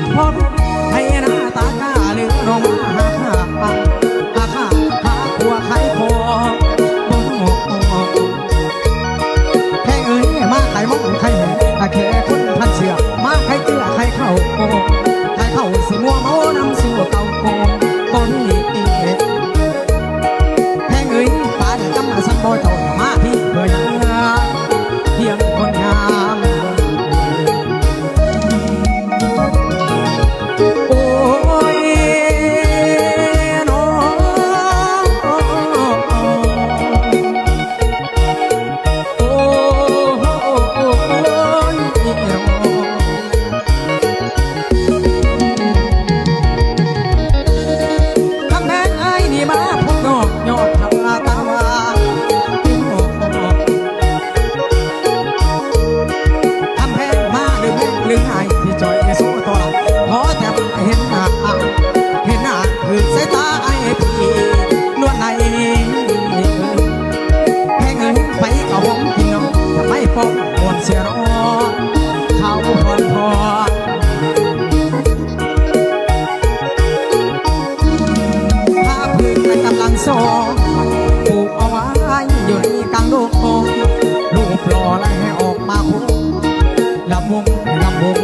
important ปวดเสียรอเขาบนพอถ้าพึ่นกำลังโซ่ปูกเอาไว้อยู่ในกลางโลกอลูกรอและให้ออกมาคุ้มลำวงลำวง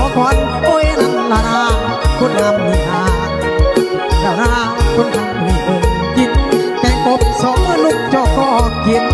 อคนโอ้ยนันลาคุณงามมีหาแล้วนาคุณงามมีเบิ่งกินแกงกบสองลูกจอกก็กิน